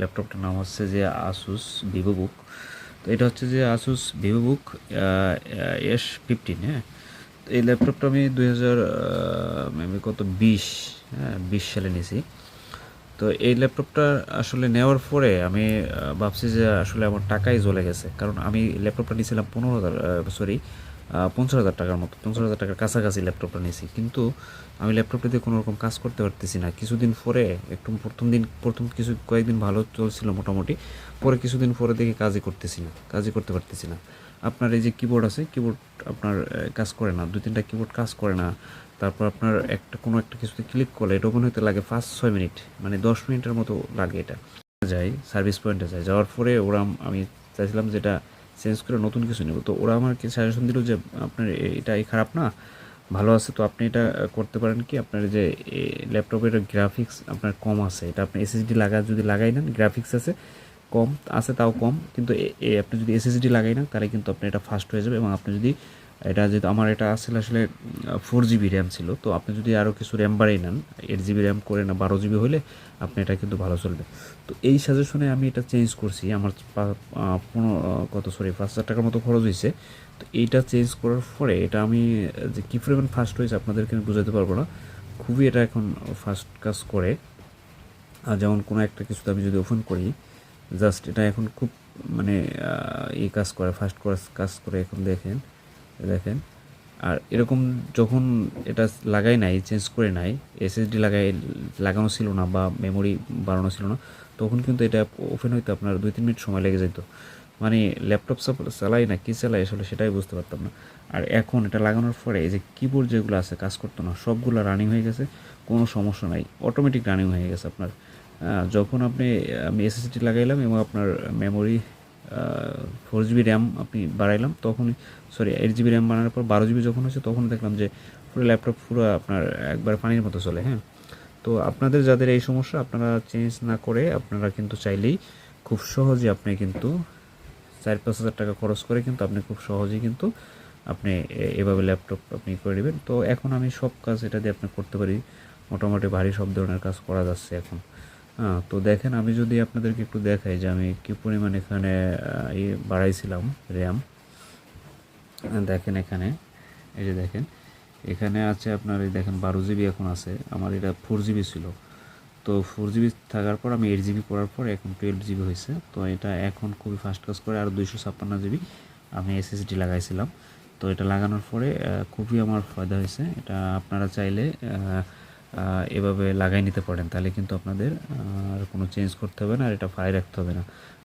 ল্যাপটপটার নাম হচ্ছে যে আসুস ভিভো বুক তো এটা হচ্ছে যে Asus Vivobook S fifteen হ্যাঁ? তো এই ল্যাপটপটা আমি দুই হাজার আমি কত, বিশ হ্যাঁ বিশ সালে নিয়েছি। তো এই ল্যাপটপটা আসলে নেওয়ার পরে আমি ভাবছি যে আসলে আমার টাকাই জ্বলে গেছে। কারণ আমি ল্যাপটপটা নিয়েছিলাম পনেরো হাজার সরি পঞ্চাশ হাজার টাকার মতো, পঞ্চাশ হাজার টাকার কাছাকাছি ল্যাপটপটা নিয়েছি। কিন্তু আমি ল্যাপটপটা দিয়ে কোনো রকম কাজ করতে পারতেছি না। কিছুদিন পরে একটু প্রথম দিন, প্রথম কিছু, কয়েকদিন ভালো চলছিল মোটামুটি। পরে কিছুদিন পরে দেখি কাজই করতেছি না, কাজই করতে পারতেছি না। আপনার এই যে কিবোর্ড আছে কিবোর্ড আপনার কাজ করে না, দুই তিনটা কিবোর্ড কাজ করে না। তারপর আপনার একটা, কোনো একটা কিছুতে ক্লিক করলে এটা ওপেন হতে লাগে ফার্স্ট ছয় মিনিট মানে দশ মিনিটের মতো লাগে এটা। যাই সার্ভিস পয়েন্টে যাই যাওয়ার পরে ওরা, আমি চাইছিলাম যে এটা চেঞ্জ করে নতুন কিছু নেব। তো ওরা আমাকে সাজেশন দিল যে, আপনার এটা এই খারাপ না, ভালো আছে। তো আপনি এটা করতে পারেন কি? আপনার যে ল্যাপটপের গ্রাফিক্স আপনার কম আছে। এটা আপনি এসএসডি লাগা, যদি লাগাই নেন গ্রাফিক্স আছে, কম, আছে তাও কম। কিন্তু আপনি যদি এসএসডি লাগাই না তাহলে কিন্তু আপনি এটা ফাস্ট হয়ে যাবে এবং আপনি যদি এটা যেহেতু আমার এটা আসলে আসলে ফোর জিবি র্যাম ছিল, তো আপনি যদি আরও কিছু র্যাম বাড়িয়ে নেন এইট জিবি র্যাম করে না, বারো জিবি হলে আপনি এটা কিন্তু ভালো চলবে। তো এই সাজেশনে আমি এটা চেঞ্জ করছি, আমার পনেরো কত সরি পাঁচ হাজার টাকার মতো খরচ হয়েছে তো এইটা চেঞ্জ করার পরে এটা আমি যে কী পরিমাণ ফাস্ট হয়েছে আপনাদেরকে আমি বোঝাতে পারব না। খুবই এটা এখন ফাস্ট কাজ করে। আর যেমন কোনো একটা কিছুতে আমি যদি ওপেন করি জাস্ট এটা এখন খুব মানে এই কাজ করে ফাস্ট কাজ করে এখন দেখেন। দেখেন। আর এরকম যখন এটা লাগাই নাই চেঞ্জ করে নাই এসএসডি লাগাই, লাগানো ছিল না বা মেমোরি বাড়ানো ছিল না, তখন কিন্তু এটা ওপেন হইতে আপনার দুই, তিন মিনিট সময় লেগে যেত মানে ল্যাপটপ চালাই না, কী চালাই আসলে সেটাই বুঝতে পারতাম না। আর এখন এটা লাগানোর পরে এই যে কিবোর্ড যেগুলো আছে, কাজ করতো না, সবগুলো রানিং হয়ে গেছে, কোনো সমস্যা নাই অটোমেটিক রানিং হয়ে গেছে আপনার। যখন আপনি, আমি এসএসডি লাগাইলাম এবং আপনার মেমোরি ফোর জিবি র্যাম আপনি বাড়াইলাম, তখনই সরি এইট জিবি র্যাম বানানোর পর বারো জিবি যখন হচ্ছে তখন দেখলাম যে পুরো ল্যাপটপ পুরো আপনার একবার পানির মতো চলে হ্যাঁ? তো আপনাদের যাদের এই সমস্যা, আপনারা চেঞ্জ না করে আপনারা কিন্তু চাইলেই খুব সহজে আপনি কিন্তু চার পাঁচ হাজার টাকা খরচ করে কিন্তু আপনি খুব সহজেই কিন্তু আপনি এভাবে ল্যাপটপ আপনি করে নেবেন। তো এখন আমি সব কাজ এটা দিয়ে আপনি করতে পারি। মোটামুটি ভারী সব ধরনের কাজ করা যাচ্ছে এখন। তো দেখেন, আমি যদি আপনাদেরকে একটু দেখাই যে আমি কী পরিমাণ এখানে ইয়ে বাড়াইছিলাম র্যাম। দেখেন এখানে, এই যে দেখেন, এখানে আছে আপনার এই দেখেন বারো জিবি এখন আছে, আমার এটা ফোর জিবি ছিল। তো ফোর জিবি থাকার পর আমি এইট জিবি করার পর এখন টুয়েলভ জিবি হয়েছে। তো এটা এখন খুবই ফাস্ট কাজ করে, আর দুইশো ছাপ্পান্ন জিবি আমি এসএসডি লাগাইছিলাম। তো এটা লাগানোর পরে খুবই আমার ফায়দা হয়েছে। এটা আপনারা চাইলে এভাবে লাগাই নিতে পারেন, তাহলে কিন্তু আপনাদের আর কোনো চেঞ্জ করতে হবে না আর এটা ফাই রাখতে হবে না।